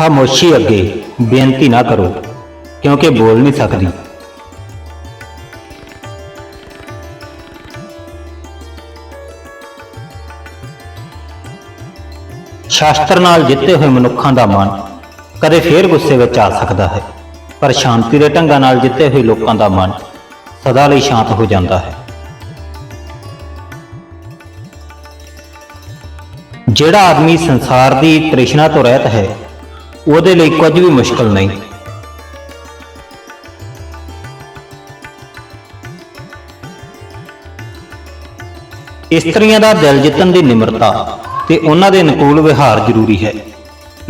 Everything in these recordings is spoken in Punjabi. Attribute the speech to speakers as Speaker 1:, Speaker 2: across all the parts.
Speaker 1: ਖਾਮੋਸ਼ੀ ਅੱਗੇ ਬੇਨਤੀ ਨਾ ਕਰੋ, ਕਿਉਂਕਿ ਬੋਲ ਨਹੀਂ ਸਕਦੀ। ਸ਼ਾਸਤਰ ਨਾਲ ਜਿੱਤੇ ਹੋਏ ਮਨੁੱਖਾਂ ਦਾ ਮਨ ਕਦੇ ਫੇਰ ਗੁੱਸੇ ਵਿੱਚ ਆ ਸਕਦਾ ਹੈ, ਪਰ ਸ਼ਾਂਤੀ ਦੇ ਢੰਗਾਂ ਨਾਲ ਜਿੱਤੇ ਹੋਏ ਲੋਕਾਂ ਦਾ ਮਨ ਸਦਾ ਲਈ ਸ਼ਾਂਤ ਹੋ ਜਾਂਦਾ ਹੈ। ਜਿਹੜਾ ਆਦਮੀ ਸੰਸਾਰ ਦੀ ਤ੍ਰਿਸ਼ਨਾ ਤੋਂ ਰਹਿਤ ਹੈ ਉਹਦੇ ਲਈ ਕੁਝ ਵੀ ਮੁਸ਼ਕਲ ਨਹੀਂ। ਇਸਤਰੀਆਂ ਦਾ ਦਿਲ ਜਿੱਤਣ ਦੀ ਨਿਮਰਤਾ ਤੇ ਉਹਨਾਂ ਦੇ ਅਨੁਕੂਲ ਵਿਹਾਰ ਜ਼ਰੂਰੀ ਹੈ।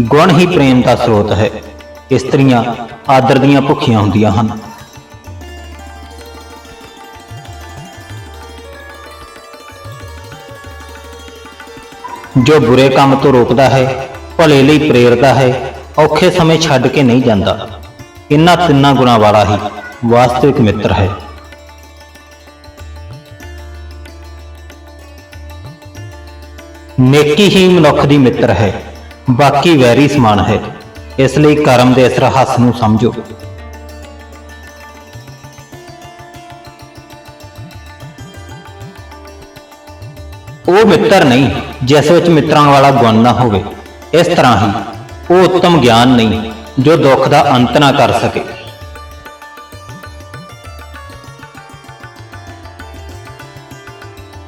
Speaker 1: ਗੁਣ ਹੀ ਪ੍ਰੇਮ ਦਾ ਸਰੋਤ ਹੈ। ਇਸਤਰੀਆਂ ਆਦਰ ਦੀਆਂ ਭੁੱਖੀਆਂ ਹੁੰਦੀਆਂ ਹਨ। ਜੋ ਬੁਰੇ ਕੰਮ ਤੋਂ ਰੋਕਦਾ ਹੈ, ਭਲੇ ਲਈ ਪ੍ਰੇਰਦਾ ਹੈ ਔਖੇ ਸਮੇਂ ਛੱਡ ਕੇ ਨਹੀਂ ਜਾਂਦਾ। ਇਹਨਾਂ ਤਿੰਨਾਂ ਗੁਣਾਂ ਵਾਲਾ ਹੀ ਵਾਸਤਵਿਕ ਮਿੱਤਰ ਹੈ। ਨੇਕੀ ਹੀ ਮਨੁੱਖ ਦੀ ਮਿੱਤਰ ਹੈ। ਬਾਕੀ ਵੈਰੀ ਸਮਾਨ ਹੈ। ਇਸ ਲਈ ਕਰਮ ਦੇ ਇਸ ਰਹੱਸ ਨੂੰ ਸਮਝੋ। ਉਹ ਮਿੱਤਰ ਨਹੀਂ, ਜਿਸ ਵਿੱਚ ਮਿੱਤਰਾਂ ਵਾਲਾ ਗੁਣ ਨਾ ਹੋਵੇ। ਇਸ ਤਰ੍ਹਾਂ ਹੀ ਉਹ ਉੱਤਮ ਗਿਆਨ ਨਹੀਂ ਜੋ ਦੁੱਖ ਦਾ ਅੰਤ ਨਾ ਕਰ ਸਕੇ।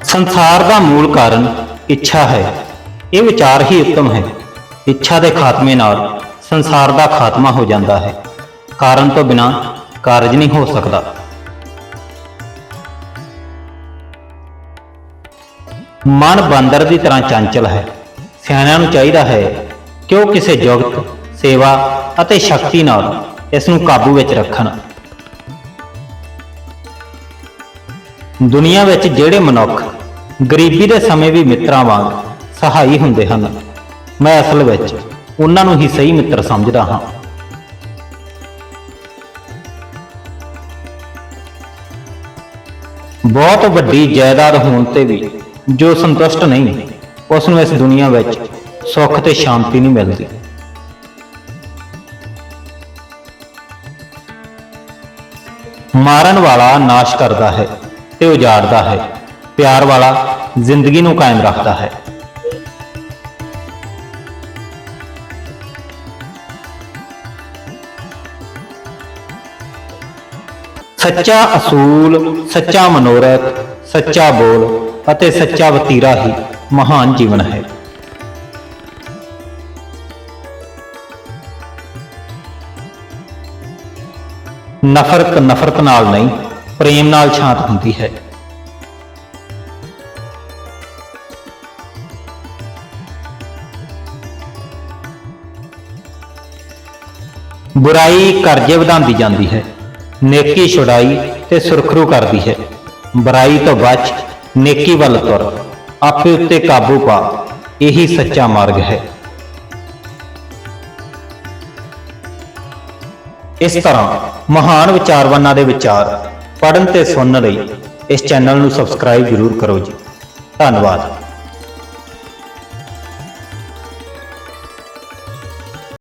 Speaker 1: ਸੰਸਾਰ ਦਾ ਮੂਲ ਕਾਰਨ ਇੱਛਾ ਹੈ। ਇਹ ਵਿਚਾਰ ਹੀ ਉੱਤਮ ਹੈ। ਇੱਛਾ ਦੇ ਖਾਤਮੇ ਨਾਲ ਸੰਸਾਰ ਦਾ ਖਾਤਮਾ ਹੋ ਜਾਂਦਾ ਹੈ। ਕਾਰਨ ਤੋਂ ਬਿਨਾ ਕਾਰਜ ਨਹੀਂ ਹੋ ਸਕਦਾ। ਮਨ ਬਾਂਦਰ ਦੀ ਤਰ੍ਹਾਂ ਚੰਚਲ ਹੈ। ਸਿਆਣਿਆਂ ਨੂੰ ਚਾਹੀਦਾ ਹੈ ਉਹ ਕਿਸੇ ਜੁਗਤ, ਸੇਵਾ ਅਤੇ ਸ਼ਕਤੀ ਨਾਲ ਇਸ ਨੂੰ ਕਾਬੂ ਵਿੱਚ ਰੱਖਣ? ਦੁਨੀਆ ਵਿੱਚ ਜਿਹੜੇ ਮਨੁੱਖ ਗਰੀਬੀ ਦੇ ਸਮੇਂ ਵੀ ਮਿੱਤਰਾਂ ਵਾਂਗ ਸਹਾਈ ਹੁੰਦੇ ਹਨ, ਮੈਂ ਅਸਲ ਵਿੱਚ ਉਹਨਾਂ ਨੂੰ ਹੀ ਸਹੀ ਮਿੱਤਰ ਸਮਝਦਾ ਹਾਂ। ਬਹੁਤ ਵੱਡੀ ਜਾਇਦਾਦ ਹੋਣ ਤੇ ਵੀ ਜੋ ਸੰਤੁਸ਼ਟ ਨਹੀਂ, ਉਸ ਨੂੰ ਇਸ ਦੁਨੀਆ ਵਿੱਚ ਸੁੱਖ ਤੇ ਸ਼ਾਂਤੀ ਨਹੀਂ ਮਿਲਦੀ। ਮਾਰਨ ਵਾਲਾ ਨਾਸ਼ ਕਰਦਾ ਹੈ ਤੇ ਉਜਾੜਦਾ ਹੈ। ਪਿਆਰ ਵਾਲਾ ਜ਼ਿੰਦਗੀ ਨੂੰ ਕਾਇਮ ਰੱਖਦਾ ਹੈ। ਸੱਚਾ ਅਸੂਲ ਸੱਚਾ ਮਨੋਰਥ ਸੱਚਾ ਬੋਲ ਅਤੇ ਸੱਚਾ ਵਤੀਰਾ ਹੀ ਮਹਾਨ ਜੀਵਨ ਹੈ। ਨਫ਼ਰਤ ਨਫ਼ਰਤ ਨਾਲ ਨਹੀਂ, ਪ੍ਰੇਮ ਨਾਲ ਸ਼ਾਂਤ ਹੁੰਦੀ ਹੈ। ਬੁਰਾਈ ਕਰਜ਼ੇ ਵਧਾਉਂਦੀ ਜਾਂਦੀ ਹੈ, ਨੇਕੀ ਛੁਡਾਈ ਤੇ ਸੁਰਖਰੂ ਕਰਦੀ ਹੈ। ਬੁਰਾਈ ਤੋਂ ਬਚ ਨੇਕੀ ਵੱਲ ਤੁਰ, ਆਪੇ ਉੱਤੇ ਕਾਬੂ ਪਾ, ਇਹੀ ਸੱਚਾ ਮਾਰਗ ਹੈ। ਇਸ ਤਰ੍ਹਾਂ ਮਹਾਨ ਵਿਚਾਰਵਾਨਾਂ ਦੇ ਵਿਚਾਰ ਪੜ੍ਹਨ ਤੇ ਸੁਣਨ ਲਈ ਇਸ ਚੈਨਲ ਨੂੰ ਸਬਸਕ੍ਰਾਈਬ ਜ਼ਰੂਰ ਕਰੋ ਜੀ। ਧੰਨਵਾਦ।